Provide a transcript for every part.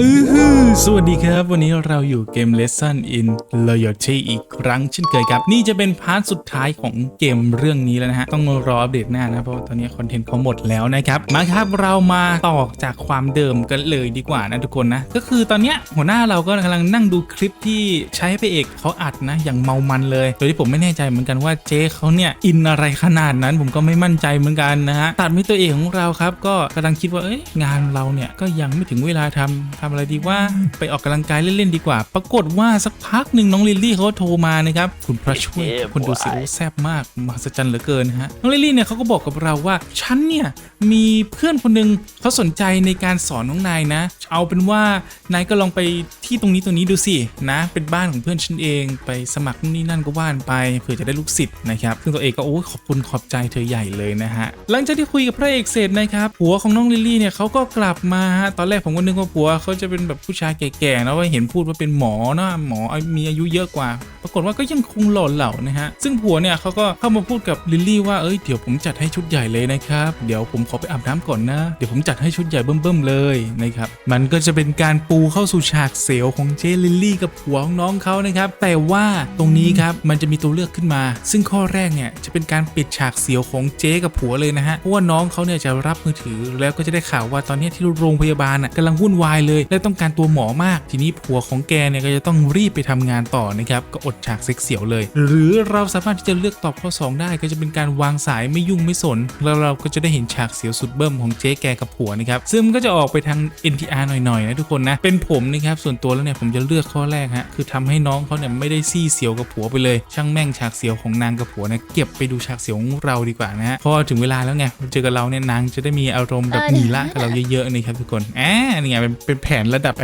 อือฮือสวัสดีครับ วันนี้เราอยู่เกม Lesson in Loyalty อีกครั้งเช่นเคยครับ นี่จะเป็นพาร์ทสุดท้ายของเกมเรื่องนี้แล้วนะฮะ ต้องรออัปเดตหน้านะ เพราะตอนนี้คอนเทนต์เขาหมดแล้วนะครับ มาครับเรามาต่อจากความเดิมกันเลยดีกว่านะทุกคนนะ ก็คือตอนนี้หัวหน้าเราก็กำลังนั่งดูคลิปที่ใช้พระเอกเขาอัดนะ อย่างเมามันเลย โดยที่ผมไม่แน่ใจเหมือนกันว่าเจ๊เขาเนี่ยอินอะไรขนาดนั้นผมก็ไม่มั่นใจเหมือนกันนะฮะตัดมิตัวเอกของเราครับก็กำลังคิดว่าเอ้ยงานเราเนี่ยก็ยังไม่ถึงเวลาทำทำอะไรดีว่าไปออกกำลังกายเล่นๆดีกว่า ปรากฏว่าสักพักหนึ่งน้องลิลลี่เขาก็โทรมานะครับคุณพระช่วยคุณดูสิโอ้แซบมากมหัศจรรย์เหลือเกินฮะน้องลิลลี่เนี่ยเขาก็บอกกับเราว่าฉันเนี่ยมีเพื่อนคนหนึ่งเขาสนใจในการสอนน้องนายนะ เอาเป็นว่านายก็ลองไปที่ตรงนี้ตรงนี้ดูสินะ เป็นบ้านของเพื่อนฉันเองไปสมัครนู่นนี่นั่นก็ว่านไปเผื่อจะได้ลูกศิษย์นะครับซึ่งตัวเอกก็โอ้ยขอบคุณขอบใจเธอใหญ่เลยนะฮะหลังจากที่คุยกับพระเอกเสร็จนะครับผัวของน้องลิลลี่เนี่ยเขาก็กลับมาฮะตอนแรกผมก็นึกว่าผัวเขาจะเป็นแบบผู้ชายแก่ๆนะว่าเห็นพูดว่าเป็นหมอเนาะหมอมีอายุเยอะกว่า ปรากฏว่าก็ยังคงหล่อเหล่านะฮะซึ่งผัวเนี่ยเขาก็เข้ามาพูดกับลิลลี่ว่าเอ้ยเดี๋ยวผมจัดให้ชุดใหญ่เลยนะครับเดี๋ยวผมขอไปอาบน้ำก่อนนะ เดี๋ยวผมจัดให้ชุดใหญ่เบิ่มๆเลยนะครับมันก็จะเป็นการปูเข้าสู่ฉากเสียวของเจลิลลี่กับผัวของน้องเขานะครับแต่ว่าตรงนี้ครับมันจะมีตัวเลือกขึ้นมา ซึ่งข้อแรกเนี่ยจะเป็นการปิดฉากเสียวของเจ๊กับผัวเลยนะฮะเพราะว่าน้องเขาเนี่ยจะรับมือถือแล้วก็จะได้ข่าวว่าตอนนี้ที่โรงพยาบาลน่ะกำลังวุ่นวายเลยและต้องการตัวหมอมาก ทีนี้ผัวของแกเนี่ยก็จะต้องรีบไปทำงานต่อนะครับก็อดฉากเซ็กเสียวเลย หรือเราสามารถที่จะเลือกตอบข้อ 2 ได้ก็จะเป็นการวางสายไม่ยุ่งไม่สน แล้วเราก็จะได้เห็นฉากเสียวสุดเบิ้มของเจ๊แกกับผัวนะครับซึ่งมันก็จะออกไปทาง NTR หน่อยๆนะทุกคนนะเป็นผมนะครับส่วนตัวแล้วเนี่ยผมจะเลือกข้อแรกฮะคือทำให้น้องเขาเนี่ยไม่ได้ซี่เสียวกับผัวไปเลย ช่างแม่งฉากเสียวของนางกับผัวเนี่ยเก็บไปดูฉากเสียวของเราดีกว่านะฮะพอถึงเวลาแล้วไงเจอกับเราเนี่ยนางจะได้มีอารมณ์แบบเออหนีละกับเราเยอะๆนะครับทุกคนอ่านี่ไงเป็นเป็นแผนระดับ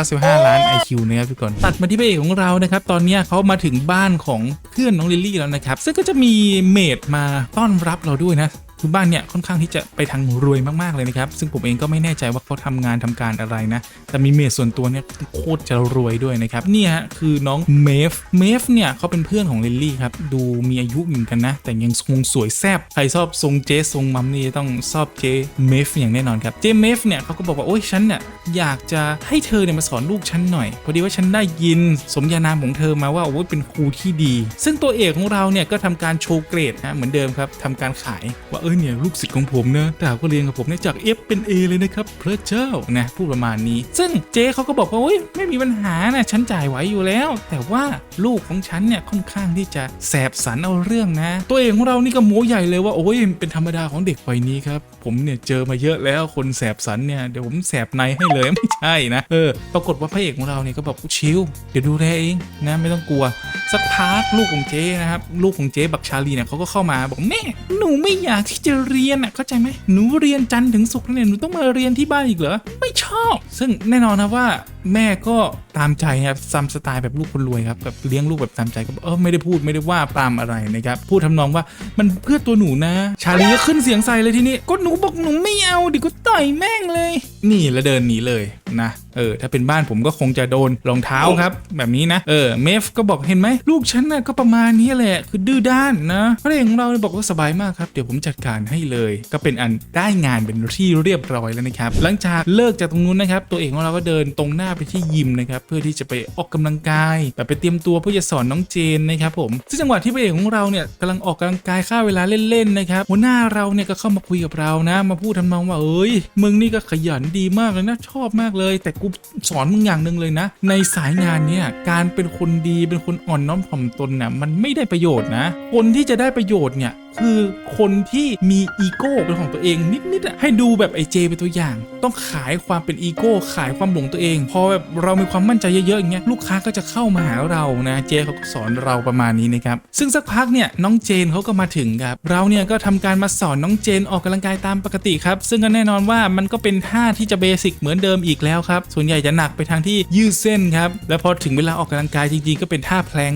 895 ล้าน IQ นะครับทุกคน ตัดมาที่พระเอกของเรานะครับ ตอนนี้เขามาถึงบ้านของเพื่อนน้องลิลลี่แล้วนะครับ ซึ่งก็จะมีเมดมาต้อนรับเราด้วยนะ คือบ้านเนี่ยค่อนข้างที่จะไปทางรวยมากๆเลยนะครับ ซึ่งผมเองก็ไม่แน่ใจว่าเขาทำงานทำการอะไรนะ แต่มีเมดส่วนตัวเนี่ยโคตรจะรวยด้วยนะครับนี่ฮะคือน้องเมฟเมฟเนี่ยเขาเป็นเพื่อนของลิลลี่ครับดูมีอายุเหมือนกันนะ แต่ยังคงสวยแซ่บใครชอบทรงเจทรงมัมนี่ต้องชอบเจเมฟอย่างแน่นอนครับเจเมฟเนี่ยเขาก็บอกว่าโอ้ยฉันเนี่ยอยากจะให้เธอเนี่ยมาสอนลูกฉันหน่อย พอดีว่าฉันได้ยินสมญานามของเธอมาว่าโอ้ยเป็นครูที่ดี ซึ่งตัวเอกของเราเนี่ยก็ทำการโชว์เกรดนะเหมือนเดิมครับทำการขายว่าเออเนี่ยลูกศิษย์ของผมเนะแต่ก็เรียนกับผมเนี่ยจาก F เป็น A เลยนะครับพระเจ้านะพูดประมาณนี้ ซึ่งเจ๊เขาก็บอกว่าโอ้ยไม่มีปัญหานะฉันจ่ายไหวอยู่แล้ว แต่ว่าลูกของฉันเนี่ยค่อนข้างที่จะแสบสันเอาเรื่องนะ ตัวเอกของเรานี่ก็โม้ใหญ่เลยว่าโอ้ยเป็นธรรมดาของเด็กวัยนี้ครับผมเนี่ยเจอมาเยอะแล้วคนแสบสันเนี่ยเดี๋ยวผมแสบในให้เลยไม่ใช่นะเออปรากฏว่าพระเอกของเราเนี่ยก็บอกชิลเดี๋ยวดูแลเองนะไม่ต้องกลัวสักพักลูกของเจ๊นะครับลูกของเจ๊บักชาลีเนี่ยเขาก็เข้ามาบอกแม่หนูไม่อยากที่จะเรียนอะเข้าใจไหมหนูเรียนจันทร์ถึงศุกร์เนี่ยหนูต้องมาเรียนที่บ้านอีกเหรอไม่ชอบ ซึ่งแน่นอนนะว่าแม่ก็ตามใจครับซัมสไตล์แบบลูกคนรวยครับแบบเลี้ยงลูกแบบตามใจก็เออไม่ได้พูดไม่ได้ว่าปรามอะไรนะครับพูดทำนองว่ามันเพื่อตัวหนูนะ ชาลีก็ขึ้นเสียงใส่เลยทีนี้ก็หนูบอกหนูไม่เอาดิก็ต่อยแม่งเลย นี่แล้วเดินหนีเลย นะเออถ้าเป็นบ้านผมก็คงจะโดนรองเท้าครับ แบบนี้นะเออเมฟก็บอกเห็นไหมลูกฉันน่ะก็ประมาณนี้แหละคือดื้อด้านนะพระเอกของเราเนี่ยบอกว่าสบายมากครับเดี๋ยวผมจัดการให้เลย ก็เป็นอันได้งานเป็นที่เรียบร้อยแล้วนะครับหลังจากเลิกจากตรงนู้นนะครับตัวเอกของเราก็เดินตรงหน้าไปที่ยิมนะครับเพื่อที่จะไปออกกำลังกายแบบไปเตรียมตัวเพื่อจะสอนน้องเจนนะครับผมซึ่งจังหวะที่พระเอกของเราเนี่ยกำลังออกกำลังกายค่าเวลาเล่นๆนะครับหัวหน้าเราเนี่ยก็เข้ามาคุยกับเรานะ มาพูดทำนองว่าเอ้ยมึงนี่ก็ขยันดีมากเลยนะชอบมากเลยแต่กูสอนมึงอย่างหนึ่งเลยนะ ในสายงานเนี่ยการเป็นคนดีเป็นคนอ่อนน้อมถ่อมตนน่ะมันไม่ได้ประโยชน์นะ คนที่จะได้ประโยชน์เนี่ย คือคนที่มีอีโก้เป็นของตัวเองนิดๆอะให้ดูแบบไอเจเป็นตัวอย่าง ต้องขายความเป็นอีโก้ขายความหลงตัวเอง พอแบบเรามีความมั่นใจเยอะๆอย่างเงี้ยลูกค้าก็จะเข้ามาหาเรานะเจเขาก็สอนเราประมาณนี้นะครับซึ่งสักพักเนี่ยน้องเจนเขาก็มาถึงครับเราเนี่ยก็ทำการมาสอนน้องเจนออกกำลังกายตามปกติครับซึ่งก็แน่นอนว่ามันก็เป็นท่าที่จะเบสิกเหมือนเดิมอีกแล้วครับส่วนใหญ่จะหนักไปทางที่ยืดเส้นครับแล้วพอถึงเวลาออกกำลังกายจริงๆก็เป็นท่าแพลง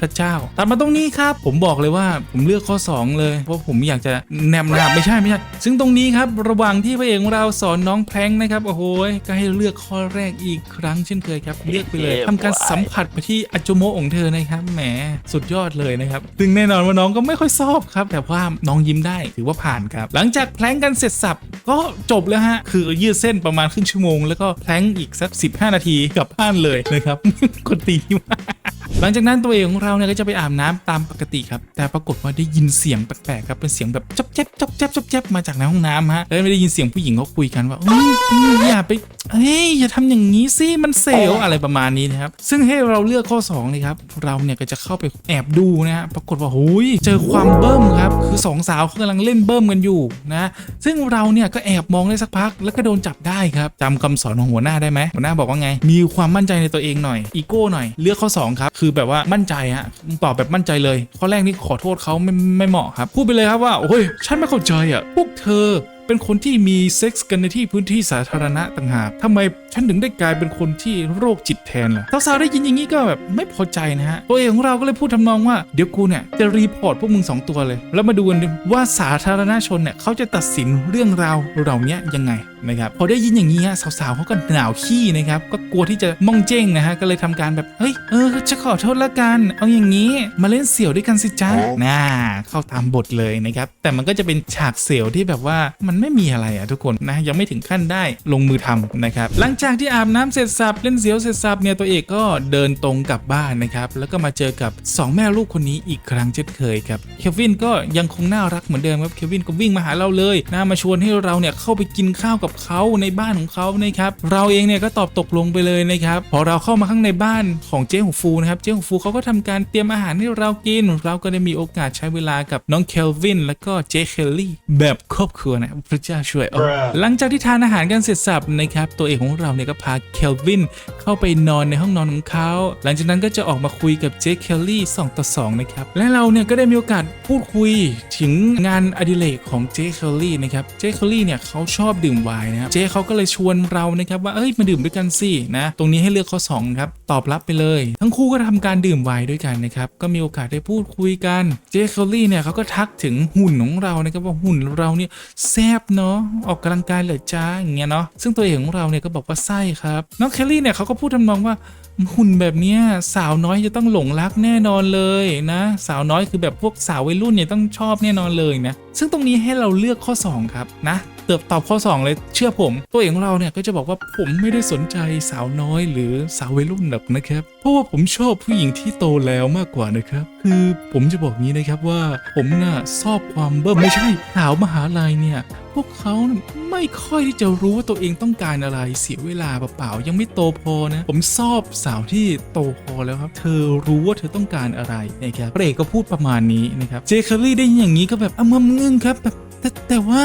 พระเจ้าตัดมาตรงนี้ครับผมบอกเลยว่าผมเลือกข้อ 2เลย เพราะผมอยากจะแนมหนาบไม่ใช่ไม่ใช่ ซึ่งตรงนี้ครับระหว่างที่พระเอกของเราสอนน้องแพงนะครับโอ้โหก็ให้เลือกข้อแรกอีกครั้งเช่นเคยครับเลือกไปเลยทำการสัมผัสไปที่อัจโจโมของเธอนะครับแหมสุดยอดเลยนะครับซึ่งแน่นอนว่าน้องก็ไม่ค่อยชอบครับ แต่ว่าน้องยิ้มได้ถือว่าผ่านครับ หลังจากแพลงกันเสร็จสับก็จบแล้วฮะคือยืดเส้นประมาณครึ่งชั่วโมงแล้วก็แพลงอีกสัก 15 นาทีกลับบ้านเลยนะครับคนตีมากหลังจากนั้นตัวเองของเราเนี่ยก็จะไปอาบน้ำตามปกติครับ แต่ปรากฏว่าได้ยินเสียงแปลกๆครับเป็นเสียงแบบจ๊อบแจ๊บจ๊อบแจ๊บจ๊อบแจ๊บมาจากในห้องน้ำฮะแล้วไม่ได้ยินเสียงผู้หญิงเขาคุยกันว่าเอ้ยอย่าไปเฮ้ยอย่าทำอย่างนี้สิมันเซลอะไรประมาณนี้นะครับซึ่งให้เราเลือกข้อ2เลยครับเราเนี่ยก็จะเข้าไปแอบดูนะฮะปรากฏว่าหุยเจอความเบิ้มครับคือสองสาวเขากำลังเล่นเบิ้มกันอยู่นะซึ่งเราเนี่ยก็แอบมองได้สักพัก แล้วก็โดนจับได้ครับจำคำสอนของหัวหน้าได้ไหมหัวหน้าบอกว่าไง มีความมั่นใจในตัวเองหน่อยอีโก้หน่อย เลือกข้อสองครับคือแบบว่ามั่นใจฮะตอบแบบมั่นใจเลย ข้อแรกนี่ขอโทษเขาไม่ไม่เหมาะครับ พูดไปเลยครับว่าโอ้ยฉันไม่เข้าใจอะพวกเธอ เป็นคนที่มีเซ็กส์กันในที่พื้นที่สาธารณะต่างหากทำไมฉันถึงได้กลายเป็นคนที่โรคจิตแทนล่ะสาวๆได้ยินอย่างนี้ก็แบบไม่พอใจนะฮะตัวเองของเราก็เลยพูดทำนองว่าเดี๋ยวกูเนี่ยจะรีพอร์ตพวกมึงสองตัวเลย แล้วมาดูกันว่าสาธารณชนเนี่ยเขาจะตัดสินเรื่องราวเหล่านี้ยังไงนะครับพอได้ยินอย่างนี้ฮะสาวๆเขาก็หนาวขี้นะครับก็กลัวที่จะมองเจ้งนะฮะก็เลยทำการแบบเฮ้ยเออจะขอโทษละกัน เอาอย่างนี้มาเล่นเสี่ยวด้วยกันสิจ้าน่าเข้าตามบทเลยนะครับแต่มันก็จะเป็นฉากเสี่ยวที่แบบว่ามันไม่มีอะไรอะทุกคนนะยังไม่ถึงขั้นได้ลงมือทำนะครับหลังจากที่อาบน้ำเสร็จสับเล่นเสียวเสร็จสับเนี่ยตัวเอกก็เดินตรงกลับบ้านนะครับแล้วก็มาเจอกับ 2 แม่ลูกคนนี้อีกครั้งเช่นเคยครับเควินก็ยังคงน่ารักเหมือนเดิมครับเควินก็วิ่งมาหาเราเลยนะมาชวนให้เราเนี่ยเข้าไปกินข้าวกับเขาในบ้านของเขานะครับเราเองเนี่ยก็ตอบตกลงไปเลยนะครับพอเราเข้ามาข้างในบ้านของเจ๊หงฟูนะครับเจ๊หงฟูเขาก็ทำการเตรียมอาหารให้เรากิน เราก็ได้มีโอกาสใช้เวลากับน้องเคลวินแล้วก็เจ๊เคลลี่แบบครอบครัวนะพระเจ้าช่วยเอาหลังจากที่ทานอาหารกันเสร็จสับนะครับ ตัวเอกของเราเนี่ยก็พาเคลวินเข้าไปนอนในห้องนอนของเขา หลังจากนั้นก็จะออกมาคุยกับเจคเคลลี่2ต่อ2นะครับ และเราเนี่ยก็ได้มีโอกาสพูดคุยถึงงานอดิเรกของเจคเคลลี่นะครับ เจคเคลลี่เนี่ยเขาชอบดื่มไวน์นะครับ เจเขาก็เลยชวนเรานะครับว่า เอ้ย มาดื่มด้วยกันสินะ ตรงนี้ให้เลือกข้อ2ครับ ตอบรับไปเลย ทั้งคู่ก็ทำการดื่มไวน์ด้วยกันนะครับ ก็มีโอกาสได้พูดคุยกัน เจคเคลลี่เนี่ยเขาก็ทักถึงหุ่นของเรานะครับว่าหุ่นเราเนี่ยแซบเนาะออกกำลังกายเหรอจ้าอย่างเงี้ยเนาะซึ่งตัวเอกของเราเนี่ยก็บอกว่าไส้ครับน้องเคลลี่เนี่ยเขาก็พูดทำนองว่าหุ่นแบบเนี้ยสาวน้อยจะต้องหลงรักแน่นอนเลยนะ สาวน้อยคือแบบพวกสาววัยรุ่นเนี่ยต้องชอบแน่นอนเลยนะซึ่งตรงนี้ให้เราเลือกข้อ 2 ครับนะ เติบตอบข้อ 2 เลยเชื่อผม ตัวเอกของเราเนี่ยก็จะบอกว่าผมไม่ได้สนใจสาวน้อย หรือสาววัยรุ่นหรอกนะครับ เพราะว่าผมชอบผู้หญิงที่โตแล้วมากกว่านะครับ คือผมจะบอกงี้นะครับว่าผมน่ะชอบความเบิ่มไม่ใช่สาวมหาลัยเนี่ยพวกเขาไม่ค่อยที่จะรู้ว่าตัวเองต้องการอะไรเสียเวลาเปล่าๆยังไม่โตพอนะ ผมชอบสาวที่โตพอแล้วครับ เธอรู้ว่าเธอต้องการอะไรนะครับพระเอกก็พูดประมาณนี้นะครับเจคเคอรี่ได้ยินอย่างนี้ก็แบบอะมึงงึงครับแบบ แต่แต่ว่า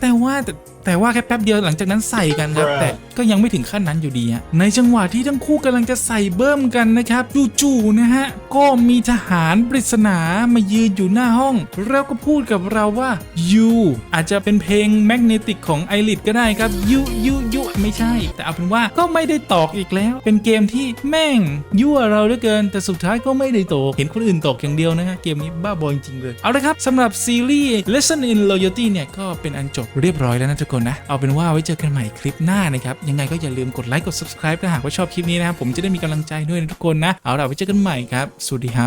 แต่ว่าแต่ แต่ว่าแค่แป๊บเดียวหลังจากนั้นใส่กันครับ แต่ก็ยังไม่ถึงขั้นนั้นอยู่ดีฮะในจังหวะที่ทั้งคู่กำลังจะใส่เบิ่มกันนะครับจู่ๆนะฮะก็มีทหารปริศนามายืนอยู่หน้าห้อง แล้วก็พูดกับเราว่า you อาจจะเป็นเพลงแมกเนติกของไอริดก็ได้ครับ you you you ไม่ใช่ แต่เอาเป็นว่าก็ไม่ได้ตอกอีกแล้ว เป็นเกมที่แม่งยั่วเราเหลือเกิน แต่สุดท้ายก็ไม่ได้ตก เห็นคนอื่นตกอย่างเดียวนะฮะเกมนี้บ้าบอจริงๆเลยเอาละครับสำหรับซีรีส์ Lesson in Loyalty เนี่ยก็เป็นอันจบเรียบร้อยแล้วนะทุกคนนะ เอาเป็นว่าไว้เจอกันใหม่คลิปหน้านะครับ ยังไงก็อย่าลืมกดไลค์กด subscribe ถ้าหากว่าชอบคลิปนี้นะครับผมจะได้มีกำลังใจด้วยนะทุกคนนะ เอาล่ะไว้เจอกันใหม่ครับ สวัสดีครับ